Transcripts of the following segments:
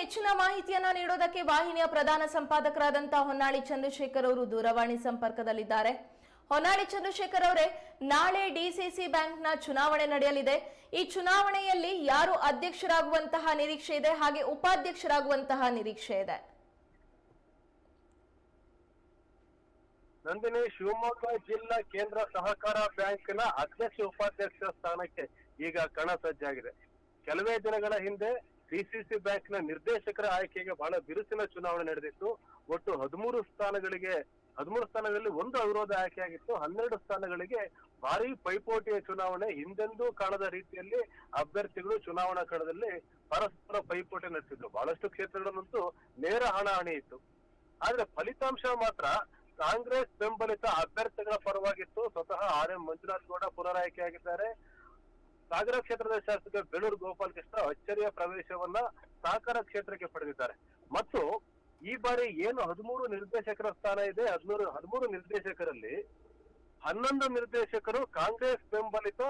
ಹೆಚ್ಚಿನ ಮಾಹಿತಿಯನ್ನ ನೀಡೋದಕ್ಕೆ ವಾಹಿನಿಯ ಪ್ರಧಾನ ಸಂಪಾದಕರಾದಂತಹ ಹೊನ್ನಾಳಿ ಚಂದ್ರಶೇಖರ್ ಅವರು ದೂರವಾಣಿ ಸಂಪರ್ಕದಲ್ಲಿದ್ದಾರೆ. ಹೊನ್ನಾಳಿ ಚಂದ್ರಶೇಖರ್ ಅವರೇ, ನಾಳೆ ಡಿಸಿಸಿ ಬ್ಯಾಂಕ್ನ ಚುನಾವಣೆ ನಡೆಯಲಿದೆ. ಈ ಚುನಾವಣೆಯಲ್ಲಿ ಯಾರು ಅಧ್ಯಕ್ಷರಾಗುವಂತಹ ನಿರೀಕ್ಷೆ ಇದೆ, ಹಾಗೆ ಉಪಾಧ್ಯಕ್ಷರಾಗುವಂತಹ ನಿರೀಕ್ಷೆ ಇದೆ? ನಂದಿನಿ, ಶಿವಮೊಗ್ಗ ಜಿಲ್ಲಾ ಕೇಂದ್ರ ಸಹಕಾರ ಬ್ಯಾಂಕ್ನ ಅಧ್ಯಕ್ಷ, ಉಪಾಧ್ಯಕ್ಷ ಸ್ಥಾನಕ್ಕೆ ಈಗ ಕಣ ಸಜ್ಜಾಗಿದೆ. ಕೆಲವೇ ದಿನಗಳ ಹಿಂದೆ ಡಿಸಿಸಿ ನ ನಿರ್ದೇಶಕರ ಆಯ್ಕೆಗೆ ಬಹಳ ಬಿರುಸಿನ ಚುನಾವಣೆ ನಡೆದಿತ್ತು. ಒಟ್ಟು ಹದಿಮೂರು ಸ್ಥಾನಗಳಿಗೆ, ಹದಿಮೂರು ಸ್ಥಾನಗಳಲ್ಲಿ ಒಂದು ಅವಿರೋಧ ಆಯ್ಕೆಯಾಗಿತ್ತು. ಹನ್ನೆರಡು ಸ್ಥಾನಗಳಿಗೆ ಭಾರಿ ಪೈಪೋಟಿಯ ಚುನಾವಣೆ. ಹಿಂದೆಂದೂ ಕಾಣದ ರೀತಿಯಲ್ಲಿ ಅಭ್ಯರ್ಥಿಗಳು ಚುನಾವಣಾ ಕಣದಲ್ಲಿ ಪರಸ್ಪರ ಪೈಪೋಟಿ ನಡೆಸಿದ್ರು. ಬಹಳಷ್ಟು ಕ್ಷೇತ್ರಗಳಲ್ಲಂತೂ ನೇರ ಹಣಾಹಣಿ ಇತ್ತು. ಆದ್ರೆ ಫಲಿತಾಂಶ ಮಾತ್ರ ಕಾಂಗ್ರೆಸ್ ಬೆಂಬಲಿತ ಅಭ್ಯರ್ಥಿಗಳ ಪರವಾಗಿತ್ತು. ಸ್ವತಃ ಆರ್ ಎಂ ಮಂಜುನಾಥ್ ಗೌಡ ಪುನರಾಯ್ಕೆಯಾಗಿದ್ದಾರೆ. ಸಾಗರ ಕ್ಷೇತ್ರದ ಶಾಸಕ ಬೇಳೂರು ಗೋಪಾಲಕೃಷ್ಣ ಅಚ್ಚರಿಯ ಪ್ರವೇಶವನ್ನ ಸಹಕಾರ ಕ್ಷೇತ್ರಕ್ಕೆ ಪಡೆದಿದ್ದಾರೆ. ಮತ್ತು ಈ ಬಾರಿ ಏನು ಹದಿಮೂರು ನಿರ್ದೇಶಕರ ಸ್ಥಾನ ಇದೆ, ಹದಿಮೂರು ಹದಿಮೂರು ನಿರ್ದೇಶಕರಲ್ಲಿ ಹನ್ನೊಂದು ನಿರ್ದೇಶಕರು ಕಾಂಗ್ರೆಸ್ ಬೆಂಬಲಿತ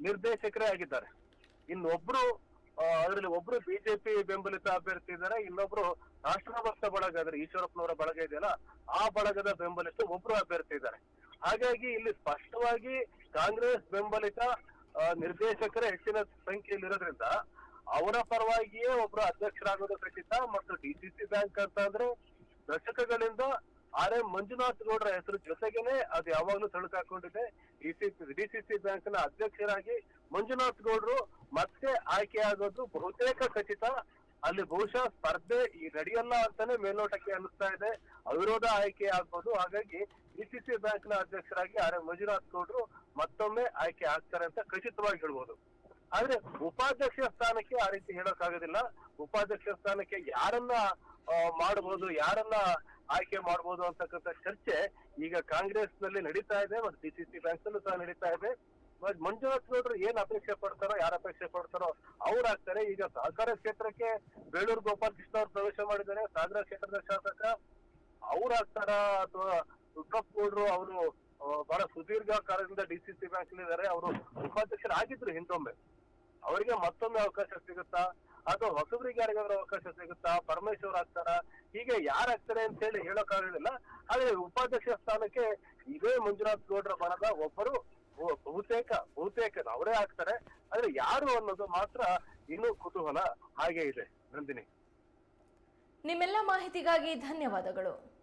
ನಿರ್ದೇಶಕರೇ ಆಗಿದ್ದಾರೆ. ಇನ್ನೊಬ್ರು ಅದರಲ್ಲಿ ಒಬ್ರು ಬಿಜೆಪಿ ಬೆಂಬಲಿತ ಅಭ್ಯರ್ಥಿ ಇದ್ದಾರೆ, ಇನ್ನೊಬ್ರು ರಾಷ್ಟ್ರಭಕ್ತ ಬಳಗ, ಅಂದ್ರೆ ಈಶ್ವರಪ್ಪನವರ ಬಳಗ ಇದೆಯಲ್ಲ, ಆ ಬಳಗದ ಬೆಂಬಲಿತ ಒಬ್ರು ಅಭ್ಯರ್ಥಿ ಇದ್ದಾರೆ. ಹಾಗಾಗಿ ಇಲ್ಲಿ ಸ್ಪಷ್ಟವಾಗಿ ಕಾಂಗ್ರೆಸ್ ಬೆಂಬಲಿತ ನಿರ್ದೇಶಕರೇ ಹೆಚ್ಚಿನ ಸಂಖ್ಯೆಯಲ್ಲಿರೋದ್ರಿಂದ ಅವರ ಪರವಾಗಿಯೇ ಒಬ್ರು ಅಧ್ಯಕ್ಷರಾಗೋದು ಖಚಿತ ಮತ್ತು ಡಿಸಿಸಿ ಬ್ಯಾಂಕ್ ಅಂತ ಅಂದ್ರೆ ದಶಕಗಳಿಂದ ಆರ್ ಎಂ ಮಂಜುನಾಥ್ ಗೌಡರ ಹೆಸರು ಜೊತೆಗೇನೆ ಅದು ಯಾವಾಗ್ಲೂ ತಳುಕಾಕೊಂಡಿದೆ ಸಿ ಬ್ಯಾಂಕ್ನ ಅಧ್ಯಕ್ಷರಾಗಿ ಮಂಜುನಾಥ್ ಗೌಡರು ಮತ್ತೆ ಆಯ್ಕೆಯಾಗೋದು ಬಹುತೇಕ ಖಚಿತ. ಅಲ್ಲಿ ಬಹುಶಃ ಸ್ಪರ್ಧೆ ಈ ನಡೆಯಲ್ಲ ಅಂತಾನೆ ಮೇಲ್ನೋಟಕ್ಕೆ ಅನಿಸ್ತಾ ಇದೆ. ಅವಿರೋಧ ಆಯ್ಕೆ ಆಗ್ಬೋದು ಹಾಗಾಗಿ ಡಿಸಿಸಿ ಬ್ಯಾಂಕ್ನ ಅಧ್ಯಕ್ಷರಾಗಿ ಆರ್ ಎಂ ಮಂಜುನಾಥ್ ಗೌಡರು ಮತ್ತೊಮ್ಮೆ ಆಯ್ಕೆ ಆಗ್ತಾರೆ ಅಂತ ಖಚಿತವಾಗಿ ಹೇಳ್ಬೋದು. ಆದ್ರೆ ಉಪಾಧ್ಯಕ್ಷ ಸ್ಥಾನಕ್ಕೆ ಆ ರೀತಿ ಹೇಳೋಕ್ಕಾಗೋದಿಲ್ಲ. ಉಪಾಧ್ಯಕ್ಷ ಸ್ಥಾನಕ್ಕೆ ಯಾರನ್ನ ಮಾಡಬಹುದು ಯಾರನ್ನ ಆಯ್ಕೆ ಮಾಡ್ಬೋದು ಅಂತಕ್ಕಂಥ ಚರ್ಚೆ ಈಗ ಕಾಂಗ್ರೆಸ್ನಲ್ಲಿ ನಡೀತಾ ಇದೆ ಮತ್ತು ಸಿ ಬ್ಯಾಂಕ್ ನಲ್ಲೂ ಸಹ ನಡೀತಾ ಇದೆ. ಮಂಜುನಾಥ್ ಗೌಡ್ರು ಏನ್ ಅಪೇಕ್ಷೆ ಪಡ್ತಾರೋ, ಯಾರು ಅಪೇಕ್ಷೆ ಪಡ್ತಾರೋ ಅವ್ರು ಆಗ್ತಾರೆ ಈಗ ಸಹಕಾರ ಕ್ಷೇತ್ರಕ್ಕೆ ಬೇಳೂರು ಗೋಪಾಲ್ ಕೃಷ್ಣ ಅವರು ಪ್ರವೇಶ ಮಾಡಿದ್ದಾರೆ. ಸಾಗರ ಕ್ಷೇತ್ರದ ಶಾಸಕ ಅವ್ರು ಆಗ್ತಾರ ಅಥವಾ ರುದ್ರಪ್ಪ ಗೌಡ್ರು ಅವರು ಬಹಳ ಸುದೀರ್ಘ ಕಾಲದಿಂದ ಡಿಸಿಸಿ ಬ್ಯಾಂಕ್ ಇದ್ದಾರೆ. ಅವರು ಉಪಾಧ್ಯಕ್ಷರಾಗಿದ್ರು ಹಿಂದೊಮ್ಮೆ. ಅವರಿಗೆ ಮತ್ತೊಮ್ಮೆ ಅವಕಾಶ ಸಿಗುತ್ತಾ? ಅಥವಾ ಹೊಸಬರಿಗೆ ಯಾರಿಗಾದ್ರೂ ಅವಕಾಶ ಸಿಗುತ್ತಾ? ಪರಮೇಶ್ವರ್ ಆಗ್ತಾರ? ಹೀಗೆ ಯಾರಾಗ್ತಾರೆ ಅಂತ ಹೇಳಿ ಹೇಳೋಕ್ಕಾಗೋದಿಲ್ಲ ಆದ್ರೆ ಉಪಾಧ್ಯಕ್ಷ ಸ್ಥಾನಕ್ಕೆ ಇದೇ ಮಂಜುನಾಥ್ ಗೌಡ್ರ ಬಣದ ಒಬ್ಬರು ಬಹುತೇಕ ಬಹುತೇಕ ಅವರೇ ಆಗ್ತಾರೆ. ಆದ್ರೆ ಯಾರು ಅನ್ನೋದು ಮಾತ್ರ ಇನ್ನೂ ಕುತೂಹಲ ಹಾಗೆ ಇದೆ. ನಂದಿನಿ. ನಿಮ್ಮೆಲ್ಲ ಮಾಹಿತಿಗಾಗಿ ಧನ್ಯವಾದಗಳು.